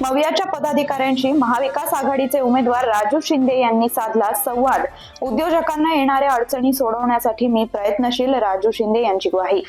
मवियाच्या पदाधिकाऱ्यांशी महाविकास आघाडीचे उमेदवार राजू शिंदे यांनी साधला संवाद. उद्योजकांना येणाऱ्या अडचणी सोडवण्यासाठी मी प्रयत्नशील राजू शिंदे यांची ग्वाही.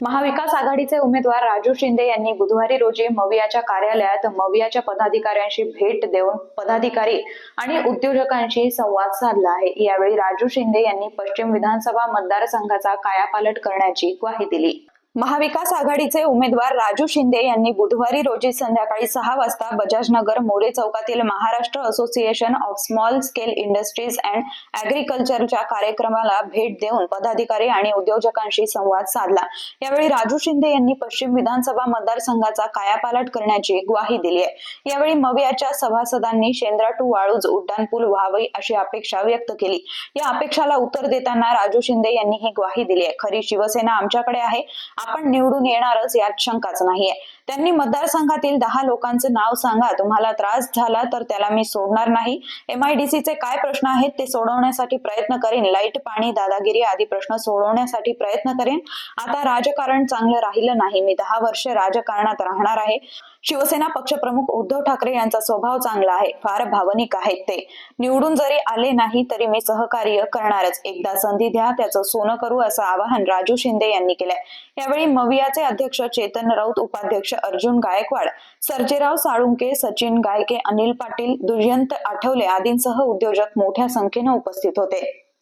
महाविकास आघाडीचे उमेदवार राजू शिंदे यांनी बुधवारी रोजी मवियाच्या कार्यालयात मवियाच्या पदाधिकाऱ्यांशी भेट देऊन पदाधिकारी आणि उद्योजकांशी संवाद साधला आहे. यावेळी राजू शिंदे यांनी पश्चिम विधानसभा मतदारसंघाचा कायापालट करण्याची ग्वाही दिली. महाविकास आघाडीचे उमेदवार राजू शिंदे यांनी बुधवारी रोजी संध्याकाळी सहा वाजता बजाजनगर मोरे चौकातील Maharashtra association of small scale industries and अॅग्रिकल्चरच्या कार्यक्रमाला भेट देऊन पदाधिकारी आणि उद्योजकांशी संवाद साधला. यावेळी राजू शिंदे यांनी पश्चिम विधानसभा मतदारसंघाचा कायापालट करण्याची ग्वाही दिली आहे. यावेळी मवियाच्या सभासदांनी शेंद्रा टू वाळूज उड्डाणपूल व्हावी अशी अपेक्षा व्यक्त केली. या अपेक्षाला उत्तर देताना राजू शिंदे यांनी ही ग्वाही दिली आहे. खरी शिवसेना आमच्याकडे आहे. आपण निवडून येणारच यात शंकाच नाहीये. त्यांनी मतदारसंघातील दहा लोकांचं नाव सांगा. तुम्हाला त्रास झाला तर त्याला मी सोडणार नाही. एमआयडीसीचे काय प्रश्न आहेत ते सोडवण्यासाठी प्रयत्न करेन. लाइट पाणी दादागिरी आदी प्रश्न सोडवण्यासाठी प्रयत्न करेन. आता राजकारण चांगलं राहिलं नाही. मी दहा वर्ष राजकारणात राहणार आहे. शिवसेना पक्षप्रमुख उद्धव ठाकरे यांचा स्वभाव चांगला आहे. फार भावनिक आहेत ते. निवडून जरी आले नाही तरी मी सहकार्य करणारच. एकदा संधी द्या त्याचं सोनं करू असं आवाहन राजू शिंदे यांनी केलंय. यावेळी मवियाचे अध्यक्ष चेतन राऊत उपाध्यक्ष अर्जुन गायकवाड सर्जेराव साळुंके सचिन गायके अनिल पाटील दुष्यंत आठवले आदींसह उद्योजक मोठ्या संख्येनं उपस्थित होते.